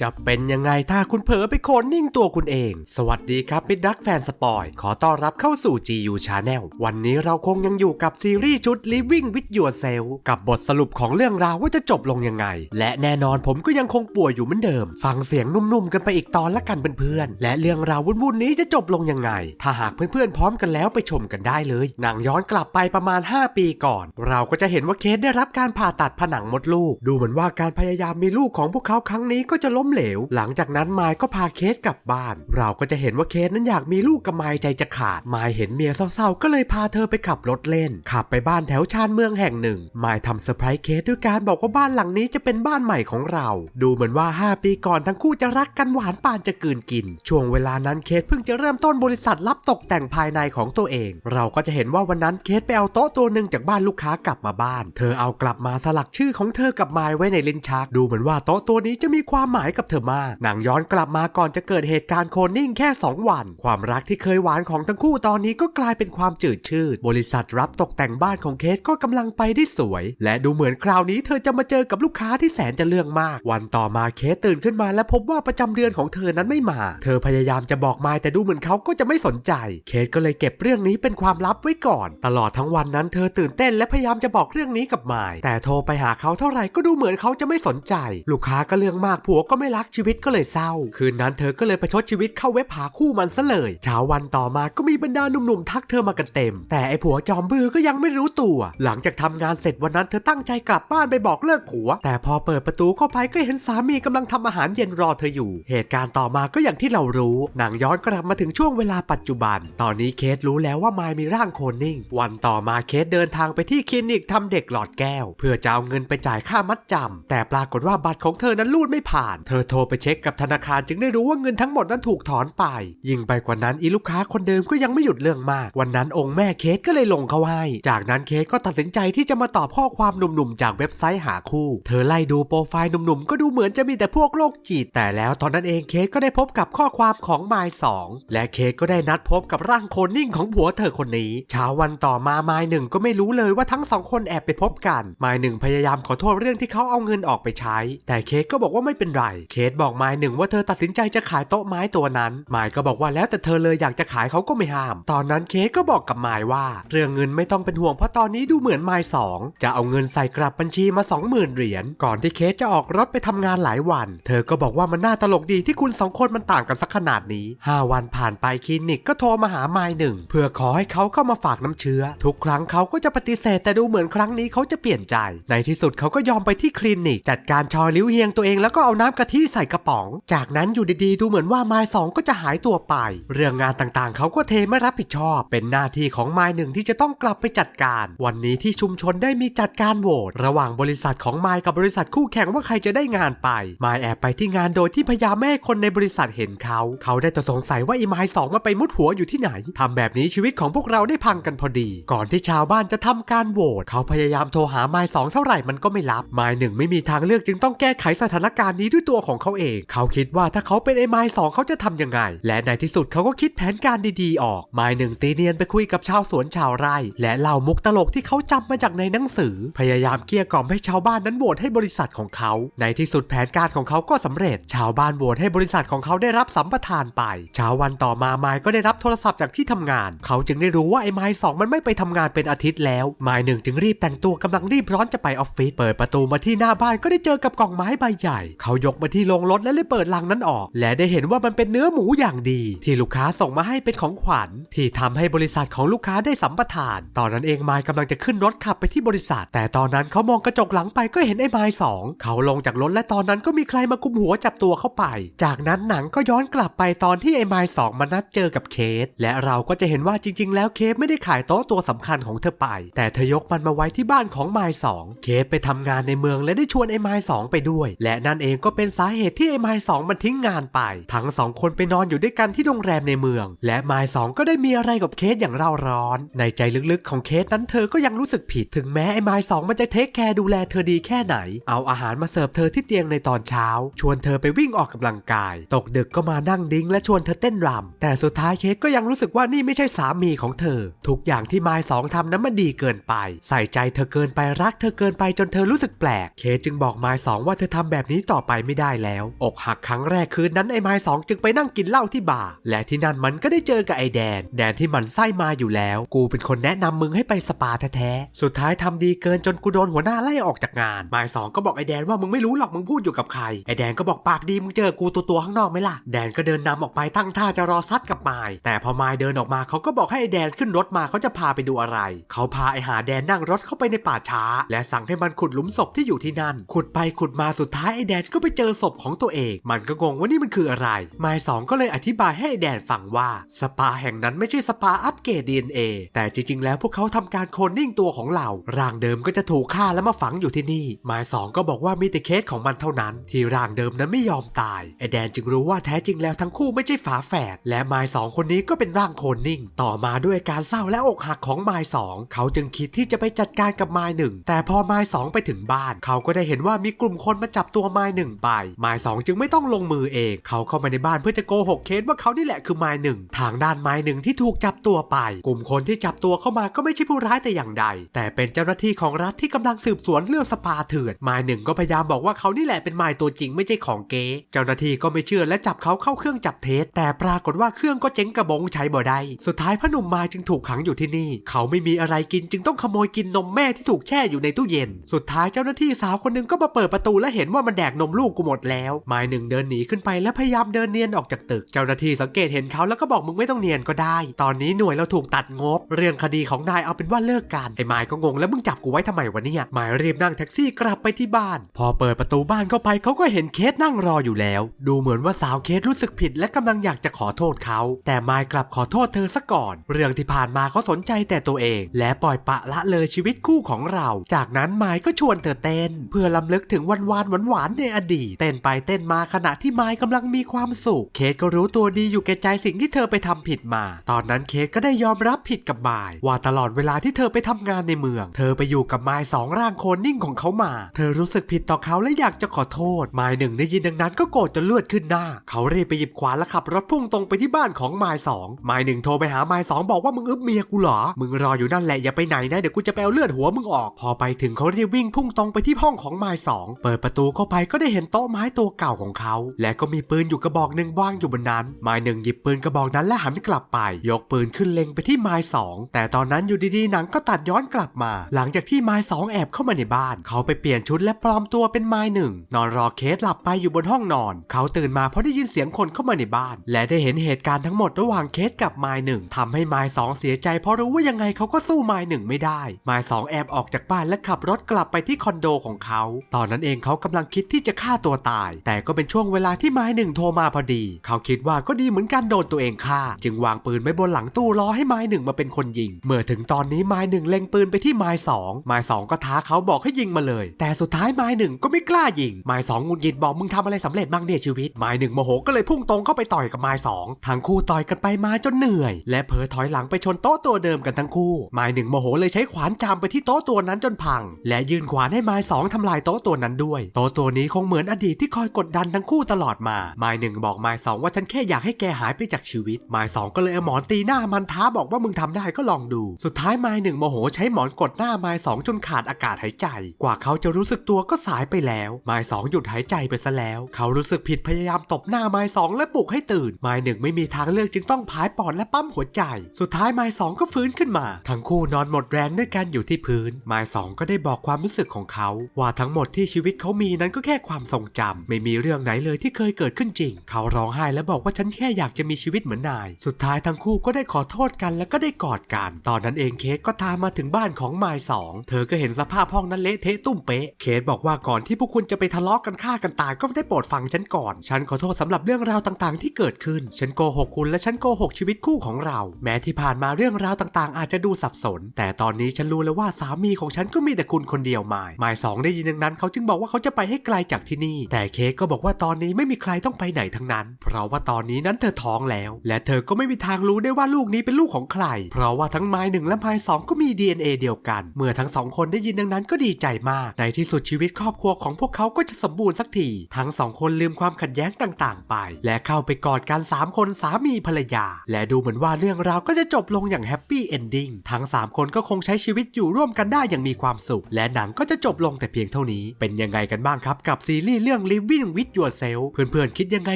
จะเป็นยังไงถ้าคุณเผลอไปโคนนิ่งตัวคุณเอง สวัสดีครับมิดรักแฟนสปอย ขอต้อนรับเข้าสู่ GU Channel วันนี้เราคงยังอยู่กับซีรีส์ชุด Living with Yourself กับบทสรุปของเรื่องราวว่าจะจบลงยังไง และแน่นอนผมก็ยังคงป่วยอยู่เหมือนเดิม ฟังเสียงนุ่มๆกันไปอีกตอนละกันเพื่อนๆ และเรื่องราววุ่นๆนี้จะจบลงยังไง ถ้าหากเพื่อนๆพร้อมกันแล้วไปชมกันได้เลย หนังย้อนกลับไปประมาณ 5 ปีก่อน เราก็จะเห็นว่าเคสได้รับการผ่าตัดผนังมดลูก ดูเหมือนว่าการพยายามมีลูกของพวกเขาครั้งนี้ก็จะล้มเหลว หลังจากนั้นไมค์ก็พาเคสกลับบ้าน เราก็จะเห็นว่าเคสนั้นอยากมีลูกกับไมค์ใจจะขาดไมค์เห็นเมียเศร้าๆ ก็เลยพาเธอไปขับรถเล่น ขับไปบ้านแถวชานเมืองแห่งหนึ่งไมค์ทำเซอร์ไพรส์เคสด้วยการบอกว่าบ้านหลังนี้จะเป็นบ้านใหม่ของเรา ดูเหมือนว่า 5 ปีก่อนทั้งคู่จะรักกันหวานปานจะกืนกิน ช่วงเวลานั้นเคสเพิ่งจะเริ่มต้นบริษัทรับตกแต่งภายในของตัวเอง เราก็จะเห็นว่าวันนั้นเคสไปเอาโต๊ะตัวหนึ่งจากบ้านลูกค้ากลับมาบ้าน เธอเอากลับมาสลักชื่อของเธอกับไมค์ไว้ในลิ้นชัก ดูเหมือนว่าโต๊ะตัวนี้จะมีความหมายกับเธอมากนังย้อนกลับมาก่อนจะเกิดเหตุการณ์โคนนิ่งแค่ 2 วัน ความรักที่เคยหวานของทั้งคู่ตอนนี้ก็กลายเป็นความจืดชืด บริษัทรับตกแต่งบ้านของเคสก็กำลังไปได้สวย และดูเหมือนคราวนี้เธอจะมาเจอกับลูกค้าที่แสนจะเรื่องมาก วันต่อมาเคสตื่นขึ้นมาและพบว่าประจำเดือนของเธอนั้นไม่มา เธอพยายามจะบอกมค์แต่ดูเหมือนเขาก็จะไม่สนใจ เคสก็เลยเก็บเรื่องนี้เป็นความลับไว้ก่อน ตลอดทั้งวันนั้นเธอตื่นเต้นและพยายามจะบอกเรื่องนี้กับมค์แต่โทรไปหาเขาเท่าไหร่ก็ดูเหมือนเขาจะไม่สนใจ ลูกค้าก็เรื่องมากผัวก็ไม่รักชีวิตก็เลยเศร้า คืนนั้นเธอก็เลยประชดชีวิตเข้าเว็บหาคู่มันซะเลยเช้าวันต่อมาก็มีบรรดาหนุ่มๆทักเธอมากันเต็ม แต่ไอผัวจอมบือก็ยังไม่รู้ตัว หลังจากทำงานเสร็จวันนั้นเธอตั้งใจกลับบ้านไปบอกเลิกผัว แต่พอเปิดประตูเข้าไปก็เห็นสามีกำลังทำอาหารเย็นรอเธออยู่ เหตุการณ์ต่อมาก็อย่างที่เรารู้หนังย้อนกลับมาถึงช่วงเวลาปัจจุบัน ตอนนี้เคสรู้แล้วว่ามายมีร่างโคลนนิ่ง วันต่อมาเคสเดินทางไปที่คลินิกทำเด็กหลอดแก้ว เพื่อจะเอาเงินไปจ่ายค่ามัดจำแต่ปรากฏว่าบัตรของเธอนั้นรูดไม่ผ่านเธอโทรไปเช็คกับธนาคารจึงได้รู้ว่าเงินทั้งหมดนั้นถูกถอนไป ยิ่งไปกว่านั้นอีลูกค้าคนเดิมก็ยังไม่หยุดเรื่องมาก วันนั้นองค์แม่เคสก็เลยลงเขาให้ จากนั้นเคสก็ตัดสินใจที่จะมาตอบข้อความหนุ่มๆจากเว็บไซต์หาคู่ เธอไล่ดูโปรไฟล์หนุ่มๆก็ดูเหมือนจะมีแต่พวกโรคจิตแต่แล้วตอนนั้นเองเคสก็ได้พบกับข้อความของมายสองและเคสก็ได้นัดพบกับร่างโคลนนิ่งของผัวเธอคนนี้เช้าวันต่อมามายหนึ่งก็ไม่รู้เลยว่าทั้งสองคนแอบไปพบกันมายหนึ่งพยายามขอโทษเรื่องที่เขาเอาเงินออกไปใช้ แต่เคสก็บอกว่าไม่เป็นไรเคสบอกไมายหนึ่งว่าเธอตัดสินใจจะขายโต๊ะไม้ตัวนั้น ไมายก็บอกว่าแล้วแต่เธอเลยอยากจะขายเขาก็ไม่ห้าม ตอนนั้นเคสก็บอกกับไมายว่า เรื่องเงินไม่ต้องเป็นห่วงเพราะตอนนี้ดูเหมือนไมายสองจะเอาเงินใส่กลับบัญชีมา 20,000 เหรียญก่อนที่เคสจะออกรถไปทำงานหลายวัน เธอก็บอกว่ามันน่าตลกดีที่คุณสองคนมันต่างกันสักขนาดนี้ 5 วันผ่านไปคลินิกก็โทรมาหาไมายหนึ่งเพื่อขอให้เขาเข้ามาฝากน้ำเชื้อ ทุกครั้งเขาก็จะปฏิเสธแต่ดูเหมือนครั้งนี้เขาจะเปลี่ยนใจ ในที่สุดเขาก็ยอมไปที่คลินิกจัดการชอลิ้วเฮียงตัวเองแล้วก็เอาน้ำกะทิใส่กระป๋อง จากนั้นอยู่ดีๆ ดูเหมือนว่าไมายสองก็จะหายตัวไป เรื่องงานต่างๆ เขาก็เทไม่รับผิดชอบ เป็นหน้าที่ของไมายหนึ่งที่จะต้องกลับไปจัดการ วันนี้ที่ชุมชนได้มีจัดการโหวตระหว่างบริษัทของไมายกับบริษัทคู่แข่งว่าใครจะได้งานไป ไมายแอบไปที่งานโดยที่พยายามไม่ให้คนในบริษัทเห็นเขา เขาได้แต่สงสัยว่าไอ้ไมายสองมาไปมุดหัวอยู่ที่ไหนทำแบบนี้ชีวิตของพวกเราได้พังกันพอดี ก่อนที่ชาวบ้านจะทำการโหวตเขาพยายามโทรหาไมายสองเท่าไหร่มันก็ไม่รับไมายหนึ่งไม่มีทางเลือกจึงต้องแก้ไขสถานการณ์นี้ด้วยตัวของเขาเอง เขาคิดว่าถ้าเขาเป็นไอ้ไมายสองเขาจะทำยังไง และในที่สุดเขาก็คิดแผนการดีๆออกไมายหนึ่งตีเนียนไปคุยกับชาวสวนชาวไร่ และเล่ามุกตลกที่เขาจำมาจากในหนังสือ พยายามเกลี้ยกล่อมให้ชาวบ้านนั้นโหวตให้บริษัทของเขา ในที่สุดแผนการของเขาก็สำเร็จ ชาวบ้านโหวตให้บริษัทของเขาได้รับสัมปทานไปเช้าวันต่อมาไมายก็ได้รับโทรศัพท์จากที่ทำงาน เขาจึงได้รู้ว่าไอ้ไมายสองมันไม่ไปทำงานเป็นอาทิตย์แล้วไมายหนึ่งจึงรีบแต่งตัวกำลังรีบร้อนจะไปออฟฟิศเปิดประตูมาที่หน้าบ้านก็ได้เจอกับกล่องไม้ใบใหญ่ เขายกมาที่โรงรถและเลยเปิดลังนั้นออก และได้เห็นว่ามันเป็นเนื้อหมูอย่างดี ที่ลูกค้าส่งมาให้เป็นของขวัญ ที่ทำให้บริษัทของลูกค้าได้สัมปทาน ตอนนั้นเองมายกำลังจะขึ้นรถขับไปที่บริษัท แต่ตอนนั้นเขามองกระจกหลังไปก็เห็นไอ้มายสองเขาลงจากรถและตอนนั้นก็มีใครมากุมหัวจับตัวเข้าไป จากนั้นหนังก็ย้อนกลับไปตอนที่ไอ้มายสองมานัดเจอกับเคส และเราก็จะเห็นว่าจริง ๆ แล้วเคสไม่ได้ขายโต๊ะตัวสำคัญของเธอไป แต่เธอยกมันมาไว้ที่บ้านของมายสองเคสไปทำงานในเมืองและได้ชวนไอ้มายสองไปด้วย และนั่นเองก็เป็นสาเหตุที่ไอ้มายสองมันทิ้งงานไป ทั้งสองคนไปนอนอยู่ด้วยกันที่โรงแรมในเมือง และไมายสองก็ได้มีอะไรกับเคสอย่างเร่าร้อน ในใจลึกๆของเคสนั้นเธอก็ยังรู้สึกผิดถึงแม้ไอ้มายสองมันจะเทคแคร์ดูแลเธอดีแค่ไหน เอาอาหารมาเสิร์ฟเธอที่เตียงในตอนเช้า ชวนเธอไปวิ่งออกกำลังกาย ตกดึกก็มานั่งดิ้งและชวนเธอเต้นรำแต่สุดท้ายเคสก็ยังรู้สึกว่านี่ไม่ใช่สามีของเธอ ทุกอย่างที่ไมายสองทำนั้นมันดีเกินไป ใส่ใจเธอเกินไปรักเธอเกินไปจนเธอรู้สึกแปลก เคสจึงบอกไมายสองว่าเธอทำแบบนี้ต่อไปไม่ได้ได้แล้วอกหักครั้งแรกคืนนั้นไอ้ไม้สองจึงไปนั่งกินเหล้าที่บาร์และที่นั่นมันก็ได้เจอกับไอ้แดน แดนที่มันไส้มาอยู่แล้ว กูเป็นคนแนะนำมึงให้ไปสปาแท้ๆสุดท้ายทำดีเกินจนกูโดนหัวหน้าไล่ออกจากงานไม้สองก็บอกไอ้แดนว่ามึงไม่รู้หรอกมึงพูดอยู่กับใครไอ้แดนก็บอกปากดีมึงเจอกูตัวตัวข้างนอกไหมล่ะแดนก็เดินนำออกไปตั้งท่าจะรอซัดกับไม้แต่พอไม้เดินออกมาเขาก็บอกให้ไอ้แดนขึ้นรถมาเขาจะพาไปดูอะไร เขาพาไอ้หาแดนนั่งรถเข้าไปในป่าช้า และสั่งให้มันขุดหลุมศพที่อยู่ที่นั่น ขุดไปขุดมาสุดท้ายไอ้แดนก็ไปเจอศพของตัวเอง มันก็งงว่านี่มันคืออะไรไม้สองก็เลยอธิบายให้ไอแดนฟังว่าสปาแห่งนั้นไม่ใช่สปาอัปเกรด DNA แต่จริง ๆ แล้วพวกเขาทำการโคลนนิ่งตัวของเรา ร่างเดิมก็จะถูกฆ่าแล้วมาฝังอยู่ที่นี่ไม้สองก็บอกว่ามีแต่เคสของมันเท่านั้น ที่ร่างเดิมนั้นไม่ยอมตายไอแดนจึงรู้ว่าแท้จริงแล้วทั้งคู่ไม่ใช่ฝาแฝดและไม้สองคนนี้ก็เป็นร่างโคลนนิ่ง ต่อมาด้วยการเศร้าและอกหักของไม้สองเขาจึงคิดที่จะไปจัดการกับไม้หนึ่งแต่พอไม้สองไปถึงบ้าน เขาก็ได้เห็นว่ามีกลุ่มคนมาจับตัวไม้หนึ่งไปไม้สองจึงไม่ต้องลงมือเองเขาเข้ามาในบ้านเพื่อจะโกหกเคสว่าเขานี่แหละคือไม้หนึ่งทางด้านไม้หนึ่งที่ถูกจับตัวไป กลุ่มคนที่จับตัวเข้ามาก็ไม่ใช่ผู้ร้ายแต่อย่างใด แต่เป็นเจ้าหน้าที่ของรัฐที่กำลังสืบสวนเรื่องสปาเถื่อนไม้หนึ่งก็พยายามบอกว่าเขานี่แหละเป็นไม้ตัวจริงไม่ใช่ของเก๊เจ้าหน้าที่ก็ไม่เชื่อและจับเขาเข้าเครื่องจับเท็จแต่ปรากฏว่าเครื่องก็เจ๊งกระบงใช้บ่ได้สุดท้ายพ่อหนุ่มไม้จึงถูกขังอยู่ที่นี่ เขาไม่มีอะไรกินจึงต้องขโมยกินนมแม่ที่ถูกแช่อยู่ในตู้เย็น สุดท้ายเจ้าหน้าที่สาวคนหนึงก็มาเปิดประตูและเห็นว่ามันแดกนมลูกกูหมดแล้วไม้หนึ่งเดินหนีขึ้นไปและพยายามเดินเนียนออกจากตึกเจ้าหน้าที่สังเกตเห็นเขาแล้วก็บอกมึงไม่ต้องเนียนก็ได้ ตอนนี้หน่วยเราถูกตัดงบ เรื่องคดีของนายเอาเป็นว่าเลิกกันไอ้ไม้ก็งงแล้วมึงจับกูไว้ทำไมวะเนี่ยไม้รีบนั่งแท็กซี่กลับไปที่บ้าน พอเปิดประตูบ้านเข้าไปเขาก็เห็นเคสนั่งรออยู่แล้ว ดูเหมือนว่าสาวเคสรู้สึกผิด และกำลังอยากจะขอโทษเขา แต่ไม้กลับขอโทษเธอซะก่อน เรื่องที่ผ่านมาเขาสนใจแต่ตัวเอง และปล่อยปะละเลยชีวิตคู่ของเรา จากนั้นไม้ก็ชวนเธอเต้น เพื่อลำลึกถึงวันหวานหวานๆในอดีตเต้นไปเต้นมาขณะที่ไม้กำลังมีความสุข เคสก็รู้ตัวดีอยู่แก่ใจสิ่งที่เธอไปทำผิดมา ตอนนั้นเคสก็ได้ยอมรับผิดกับไม้ว่าตลอดเวลาที่เธอไปทำงานในเมือง เธอไปอยู่กับไม้สองร่างโคลนนิ่งของเขามา เธอรู้สึกผิดต่อเขาและอยากจะขอโทษ ไม้หนึ่งได้ยินดังนั้นก็โกรธจนเลือดขึ้นหน้า เขารีบไปหยิบขวานและขับรถพุ่งตรงไปที่บ้านของไม้สองไม้หนึ่งโทรไปหาไม้สองบอกว่ามึงอึบเมียกูเหรอ มึงรออยู่นั่นแหละอย่าไปไหนนะเดี๋ยวกูจะไปเอาเลือดหัวมึงออก พอไปถึงเขารีบวิ่งพุ่งตรงไปที่ห้องของไม้สองเปิดประตูเข้าไปก็ได้เห็นโต๊ะไม้ตัวเก่าของเขา และก็มีปืนอยู่กระบอกหนึ่งวางอยู่บนนั้น ไม้หนึ่งหยิบปืนกระบอกนั้นและหันกลับไป ยกปืนขึ้นเล็งไปที่ไม้สองแต่ตอนนั้นอยู่ดีๆหนังก็ตัดย้อนกลับมา หลังจากที่ไม้สองแอบเข้ามาในบ้าน เขาไปเปลี่ยนชุดและปลอมตัวเป็นไม้หนึ่งนอนรอเคสหลับไปอยู่บนห้องนอน เขาตื่นมาเพราะได้ยินเสียงคนเข้ามาในบ้าน และได้เห็นเหตุการณ์ทั้งหมดระหว่างเคสกับไม้หนึ่งทำให้ไม้สองเสียใจเพราะรู้ว่ายังไงเขาก็สู้ไม้หนึ่งไม่ได้ ไม้สองแอบออกจากบ้านและขับรถกลับไปที่คอนโดของเขา ตอนนั้นเองเขากำลังคิดที่จะฆ่าตัวตาย แต่ก็เป็นช่วงเวลาที่ไม้หนึ่งโทรมาพอดี เขาคิดว่าก็ดีเหมือนกันโดนตัวเองฆ่า จึงวางปืนไว้บนหลังตู้รอให้ไม้หนึ่งมาเป็นคนยิง เมื่อถึงตอนนี้ไม้หนึ่งเล็งปืนไปที่ไม้สองไม้สองก็ท้าเขาบอกให้ยิงมาเลย แต่สุดท้ายไม้หนึ่งก็ไม่กล้ายิงไม้สองงุนยินบอกมึงทำอะไรสำเร็จบ้างเนี่ยชีวิตไม้หนึ่งโมโหก็เลยพุ่งตรงเข้าไปต่อยกับไม้สองทั้งคู่ต่อยกันไปมาจนเหนื่อย และเผลอถอยหลังไปชนโต๊ะตัวเดิมกันทั้งคู่ไม้หนึ่งโมโหเลยใช้ขวานจามไปที่โต๊ะตัวนั้นจนพัง และยื่นขวานให้ไม้สองทำลายโต๊ะตัวนั้นด้วย โต๊ะตัวนี้คงเหมือนอดีตที่คอยกดดันทั้งคู่ตลอดมา ไม้หนึ่งบอกไม้สองว่าฉันแค่อยากให้แกหายไปจากชีวิต ไม้สองก็เลยเอาหมอนตีหน้ามันท้าบอกว่ามึงทำได้ก็ลองดู สุดท้ายไม้หนึ่งโมโหใช้หมอนกดหน้าไม้สองจนขาดอากาศหายใจ กว่าเขาจะรู้สึกตัวก็สายไปแล้ว ไม้สองหยุดหายใจไปซะแล้ว เขารู้สึกผิดพยายามตบหน้าไม้สองและปลุกให้ตื่น ไม้หนึ่งไม่มีทางเลือกจึงต้องพายปอดและปั๊มหัวใจ สุดท้ายไม้สองก็ฟื้นขึ้นมา ทั้งคู่นอนหมดแรงด้วยกันอยู่ที่พื้น ไม้สองก็ได้บอกความรู้สึกของเขา ว่าทั้งหมดที่ชีวิตเขามีนั้นก็แค่ความทรงจำไม่มีเรื่องไหนเลยที่เคยเกิดขึ้นจริง เขาร้องไห้และบอกว่าฉันแค่อยากจะมีชีวิตเหมือนนาย สุดท้ายทั้งคู่ก็ได้ขอโทษกันและก็ได้กอดกัน ตอนนั้นเองเคสก็ตามมาถึงบ้านของไมล์สองเธอก็เห็นสภาพห้องนั้นเละเทะตุ้มเป๊ะ เคสบอกว่าก่อนที่พวกคุณจะไปทะเลาะกันฆ่ากันตายก็ได้โปรดฟังฉันก่อน ฉันขอโทษสำหรับเรื่องราวต่างๆ ที่เกิดขึ้น ฉันโกหกคุณและฉันโกหกชีวิตคู่ของเรา แม้ที่ผ่านมาเรื่องราวต่างๆ อาจจะดูสับสน แต่ตอนนี้ฉันรู้แล้วว่าสามีของฉันก็มีแต่คุณคนเดียวไมล์ไมล์สองได้ยินดังนั้นเขาจึงบอกว่าเขาจะไปให้ไกลจากที่นี่แต่เคสก็บอกว่าตอนนี้ไม่มีใครต้องไปไหนทั้งนั้น เพราะว่าตอนนี้นั้นเธอท้องแล้ว และเธอก็ไม่มีทางรู้ได้ว่าลูกนี้เป็นลูกของใคร เพราะว่าทั้งไม้หนึ่งและไม้สองก็มี DNA เดียวกัน เมื่อทั้งสองคนได้ยินดังนั้นก็ดีใจมาก ในที่สุดชีวิตครอบครัวของพวกเขาก็จะสมบูรณ์สักที ทั้งสองคนลืมความขัดแย้งต่างๆ ไป และเข้าไปกอดกันสามคนสามีภรรยา และดูเหมือนว่าเรื่องราวก็จะจบลงอย่างแฮปปี้เอนดิ้ง ทั้งสามคนก็คงใช้ชีวิตอยู่ร่วมกันได้อย่างมีความสุข และหนังก็จะจบลงแต่เพียงเท่านี้ เป็นยังไงกันบ้างครับกับซีรีส์รื่องรื่อง Living with Yourself เพื่อนๆคิดยังไง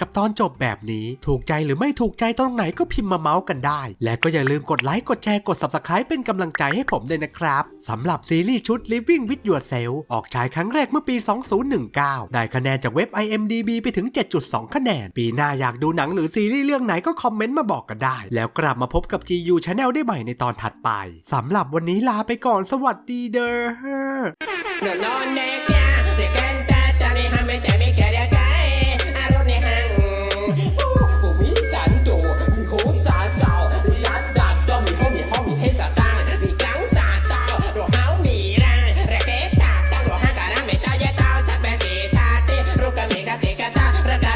กับตอนจบแบบนี้ ถูกใจหรือไม่ถูกใจตรงไหนก็พิมพ์มาเมาส์กันได้ และก็อย่าลืมกดไลค์กดแชร์กด Subscribe เป็นกำลังใจให้ผมด้วยนะครับสำหรับซีรีส์ชุด Living with Yourself ออกฉายครั้งแรกเมื่อปี 2019 ได้คะแนนจากเว็บ IMDB ไปถึง 7.2 คะแนน ปีหน้าอยากดูหนังหรือซีรีส์เรื่องไหนก็คอมเมนต์มาบอกกันได้ แล้วกลับมาพบกับ GU Channel ได้ใหม่ในตอนถัดไปสำหรับวันนี้ลาไปก่อนสวัสดีเด้อ No, no, negra,